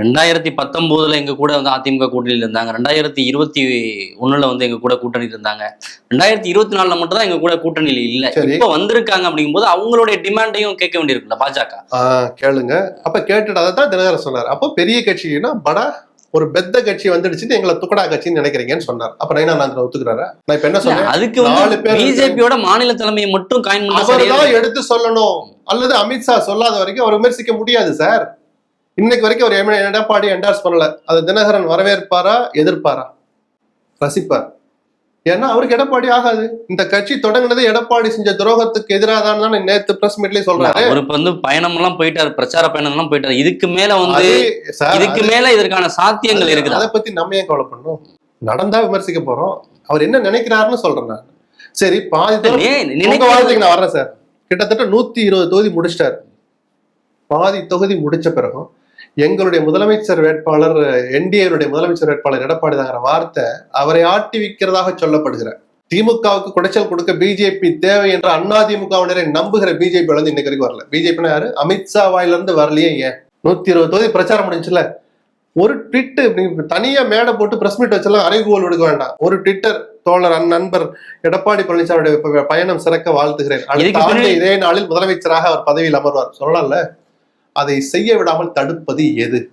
ரெண்டாயிரத்தி பத்தொன்பதுல எங்க கூட வந்து அதிமுக கூட்டணியில் இருந்தாங்க. ரெண்டாயிரத்தி இருபத்தி ஒண்ணுல வந்து எங்க கூட கூட்டணியில் இருந்தாங்க. ரெண்டாயிரத்தி இருபத்தி நாலுல மட்டும் தான் எங்க கூட கூட்டணியில் இல்ல. இப்ப வந்திருக்காங்க அப்படிங்கும்போது அவங்களுடைய டிமாண்டையும் கேட்க வேண்டியிருக்குல்ல பாஜக. கேளுங்க. அப்ப கேட்டுட்டு அதை தான் தினகரன் சொன்னார். அப்போ பெரிய கட்சின்னா படா ஒரு பெத்த கட்சி வந்துடுச்சுன்னு எங்களை துக்கடா கட்சின்னு நினைக்கிறீங்கன்னு சொன்னார். அப்ப நயனானந்தன் ஒத்துக்கிறாரா? நான் இப்ப என்ன சொன்னேன்? அதுக்கு நாலு பேர் பிஜேபியோட மாநில தலைமையை மட்டும் காயின் எடுத்து சொல்லணும். அல்லது அமித்ஷா சொல்லாத வரைக்கும் அவர் விமர்சிக்க முடியாது சார். இன்னைக்கு வரைக்கும் அவர் எடப்பாடி என்டார்ஸ் பண்ணல. அது தினகரன் வரவேற்பாரா எதிர்ப்பாரா? ரசிப்பார். ஏன்னா அவருக்கு எடப்பாடி ஆகாது. இந்த கட்சி தொடங்கினது எடப்பாடி செஞ்ச துரோகத்துக்கு எதிராக தான் நேத்து பிரஸ் மீட்லயே சொல்றாரு. அவர் இப்ப வந்து பயணம் எல்லாம் போயிட்டாரு பிரச்சார பயணம் எல்லாம் போயிட்டாரு. இதுக்கு மேல வந்து இதுக்கு மேல இதற்கான சாத்தியங்கள் இருக்குதா? அதை பத்தி நம்ம ஏன் கவலை பண்ணோம் நடந்தா விமர்சிக்க போறோம். அவர் என்ன நினைக்கிறாருன்னு சொல்றேன் நான். சரி பாதி வாழ்த்துக்கு நான் வர்றேன் சார். கிட்டத்தட்ட நூத்தி இருபது தொகுதி முடிச்சிட்டாரு. பாதி தொகுதி முடிச்ச பிறகும் எங்களுடைய முதலமைச்சர் வேட்பாளர் என்டிஏனுடைய முதலமைச்சர் வேட்பாளர் எடப்பாடி தாங்கிற வார்த்தை அவரை ஆட்டி வைக்கிறதாக சொல்லப்படுகிற. திமுகவுக்கு குடைச்சல் கொடுக்க பிஜேபி தேவை என்ற அண்ணா திமுகவினரை நம்புகிற பிஜேபி வந்து இன்னைக்கு வரைக்கும் வரல. பிஜேபி யாரு? அமித்ஷா வாயிலிருந்து வரலையே ஏன்? நூத்தி இருபது தொகுதி பிரச்சாரம் முடிஞ்சுல ஒரு ட்விட்டு தனியா மேடை போட்டு பிரஸ் மீட் வச்செல்லாம் அறைகூவல் விடுக்க வேண்டாம். ஒரு ட்விட்டர் தோழர் அன் நண்பர் எடப்பாடி பழனிசாமியுடைய பயணம் சிறக்க வாழ்த்துகிறேன். அடுத்த ஆண்டு இதே நாளில் முதலமைச்சராக அவர் பதவியில் அமர்வார். சொல்லலாம்ல? அதை செய்ய விடாமல் தடுப்பது எது?